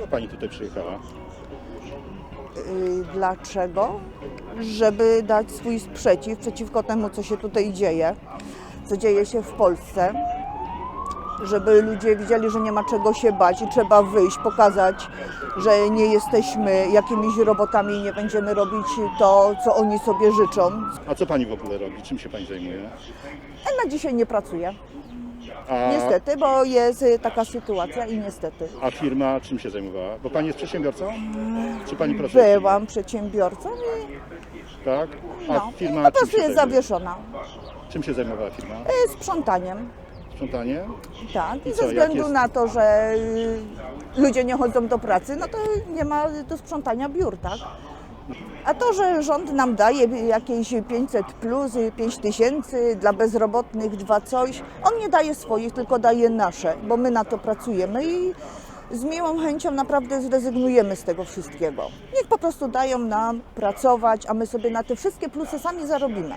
Dlaczego pani tutaj przyjechała? Y, Dlaczego? Żeby dać swój sprzeciw przeciwko temu, co się tutaj dzieje, co dzieje się w Polsce. Żeby ludzie widzieli, że nie ma czego się bać i trzeba wyjść, pokazać, że nie jesteśmy jakimiś robotami i nie będziemy robić to, co oni sobie życzą. A co pani w ogóle robi? Czym się pani zajmuje? A na dzisiaj nie pracuję. A, Niestety, bo jest y, taka sytuacja i niestety. a firma czym się zajmowała? Bo pani jest przedsiębiorcą? Czy pani pracuje? Byłam przedsiębiorcą i Tak? A no, firma po czym prostu się jest zajmuje? zawieszona. Czym się zajmowała firma? Y, Sprzątaniem. Sprzątanie? Tak, i I ze jak względu jest- na to, że y, ludzie nie chodzą do pracy, no to nie ma do sprzątania biur, tak? A to, że rząd nam daje jakieś 500 plus, 5 tysięcy dla bezrobotnych, dwa coś, on nie daje swoich, tylko daje nasze, bo my na to pracujemy i z miłą chęcią naprawdę zrezygnujemy z tego wszystkiego. Niech po prostu dają nam pracować, a my sobie na te wszystkie plusy sami zarobimy.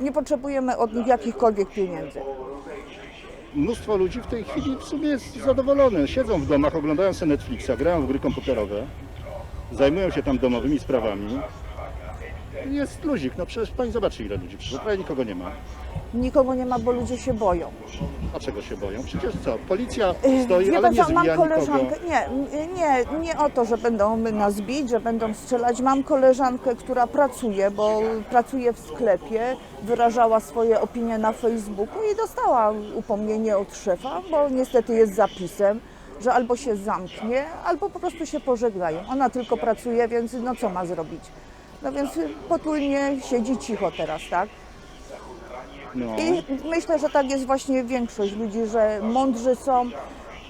Nie potrzebujemy od nich jakichkolwiek pieniędzy. Mnóstwo ludzi w tej chwili w sumie jest zadowolone. Siedzą w domach, oglądają sobie Netflixa, grają w gry komputerowe, zajmują się tam domowymi sprawami. Jest luzik, no przecież pani zobaczy ile ludzi przyszło, prawie nikogo nie ma. Nikogo nie ma, bo ludzie się boją. A czego się boją? Przecież co, policja Yy, stoi, wie ale pan nie co, mam zbija nikogo. koleżankę, nie, nie, nie o to, że będą nas bić, że będą strzelać. Mam koleżankę, która pracuje, bo pracuje w sklepie, wyrażała swoje opinie na Facebooku i dostała upomnienie od szefa, bo niestety jest zapisem, że albo się zamknie, albo po prostu się pożegnają. Ona tylko pracuje, więc no co ma zrobić? No więc potulnie siedzi cicho teraz, tak? No. I myślę, że tak jest właśnie większość ludzi, że mądrzy są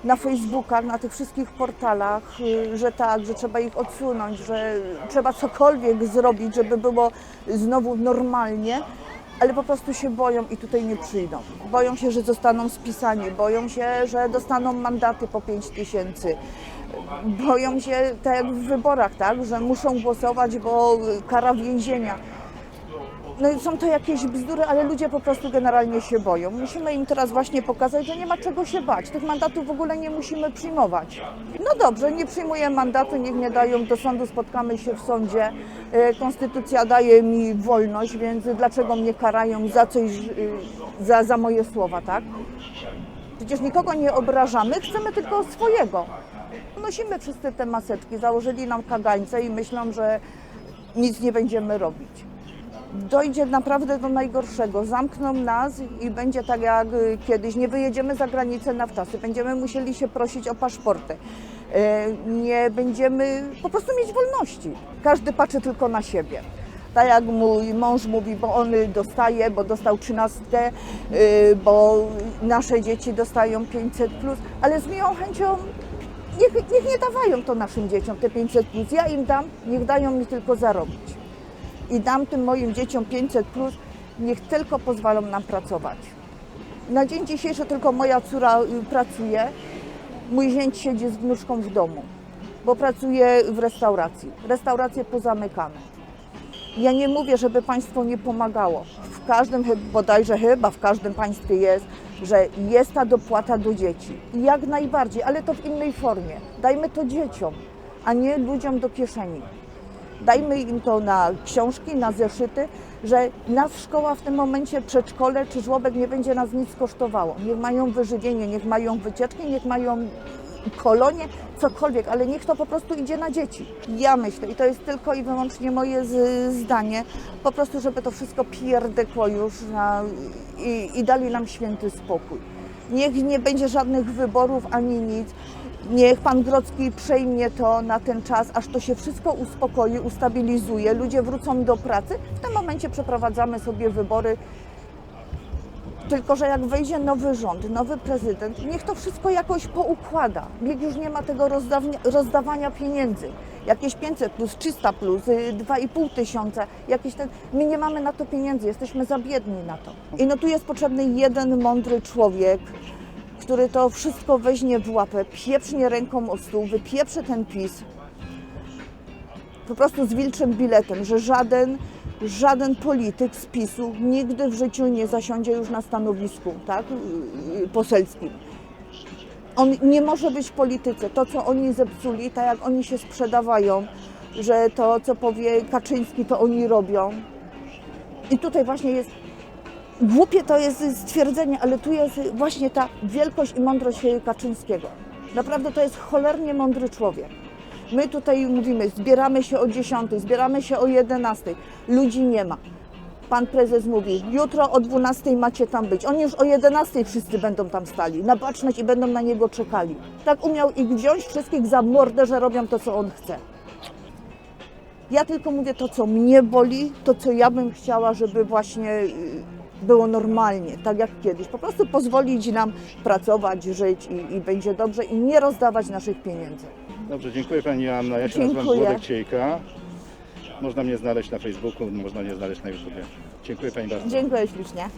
na Facebookach, na tych wszystkich portalach, y, że tak, że trzeba ich odsunąć, że trzeba cokolwiek zrobić, żeby było znowu normalnie, ale po prostu się boją i tutaj nie przyjdą. Boją się, że zostaną spisani, boją się, że dostaną mandaty po 5 tysięcy. Boją się, tak jak w wyborach, tak, że muszą głosować, bo kara więzienia. No są to jakieś bzdury, ale ludzie po prostu generalnie się boją. Musimy im teraz właśnie pokazać, że nie ma czego się bać. Tych mandatów w ogóle nie musimy przyjmować. No dobrze, nie przyjmuję mandatu, niech mnie dają do sądu, spotkamy się w sądzie. E, Konstytucja daje mi wolność, więc dlaczego mnie karają za coś, e, za, za moje słowa, tak? Przecież nikogo nie obrażamy, chcemy tylko swojego. Nosimy wszyscy te maseczki, założyli nam kagańce i myślą, że nic nie będziemy robić dojdzie naprawdę do najgorszego. Zamkną nas i będzie tak jak y, kiedyś. Nie wyjedziemy za granicę na wtasy. Będziemy musieli się prosić o paszporty. E, Nie będziemy po prostu mieć wolności. Każdy patrzy tylko na siebie. Tak jak mój mąż mówi, bo on dostaje, bo dostał 13, y, bo nasze dzieci dostają 500, plus, ale z miłą chęcią niech, niech nie dawają to naszym dzieciom, te 500. Plus. Ja im dam, niech dają mi tylko zarobić i dam tym moim dzieciom 500 plus, niech tylko pozwolą nam pracować. Na dzień dzisiejszy tylko moja córa y, pracuje, mój zięć siedzi z wnuczką w domu, bo pracuje w restauracji. Restauracje pozamykane. Ja nie mówię, żeby państwo nie pomagało. W każdym, bodajże chyba w każdym państwie jest, że jest ta dopłata do dzieci. Jak najbardziej, ale to w innej formie. Dajmy to dzieciom, a nie ludziom do kieszeni. Dajmy im to na książki, na zeszyty, że nas szkoła w tym momencie, przedszkole czy żłobek nie będzie nas nic kosztowało. Niech mają wyżywienie, niech mają wycieczki, niech mają kolonie, cokolwiek, ale niech to po prostu idzie na dzieci. Ja myślę, i to jest tylko i wyłącznie moje zdanie, po prostu, żeby to wszystko pierdekło już na, i, i dali nam święty spokój. Niech nie będzie żadnych wyborów ani nic. Niech pan Grodzki przejmie to na ten czas, aż to się wszystko uspokoi, ustabilizuje, ludzie wrócą do pracy. W tym momencie przeprowadzamy sobie wybory. Tylko, że jak wejdzie nowy rząd, nowy prezydent, niech to wszystko jakoś poukłada. Niech już nie ma tego rozdawania pieniędzy. Jakieś 500 plus, 300 plus, y, 2,5 tysiąca, jakieś ten. My nie mamy na to pieniędzy, jesteśmy za biedni na to. I no tu jest potrzebny jeden mądry człowiek, który to wszystko weźmie w łapę, pieprznie ręką o stół, wypieprzy ten PiS, po prostu z wilczym biletem, że żaden, żaden polityk z PiSu nigdy w życiu nie zasiądzie już na stanowisku tak, poselskim. On nie może być w polityce. To, co oni zepsuli, tak jak oni się sprzedawają, że to, co powie Kaczyński, to oni robią. I tutaj właśnie jest, głupie to jest stwierdzenie, ale tu jest właśnie ta wielkość i mądrość Kaczyńskiego. Naprawdę to jest cholernie mądry człowiek. My tutaj mówimy, zbieramy się o 10, zbieramy się o 11. Ludzi nie ma. Pan prezes mówi, jutro o 12 macie tam być. Oni już o 11 wszyscy będą tam stali, na baczność i będą na niego czekali. Tak umiał ich wziąć wszystkich za mordę, że robią to, co on chce. Ja tylko mówię to, co mnie boli, to, co ja bym chciała, żeby właśnie y, było normalnie, tak jak kiedyś. Po prostu pozwolić nam pracować, żyć i, i będzie dobrze i nie rozdawać naszych pieniędzy. Dobrze, dziękuję Pani Anna. Ja się nazywam Dziękuję. Włodek Ciejka. Można mnie znaleźć na Facebooku, można mnie znaleźć na YouTubie. Dziękuję Pani bardzo. Dziękuję ślicznie.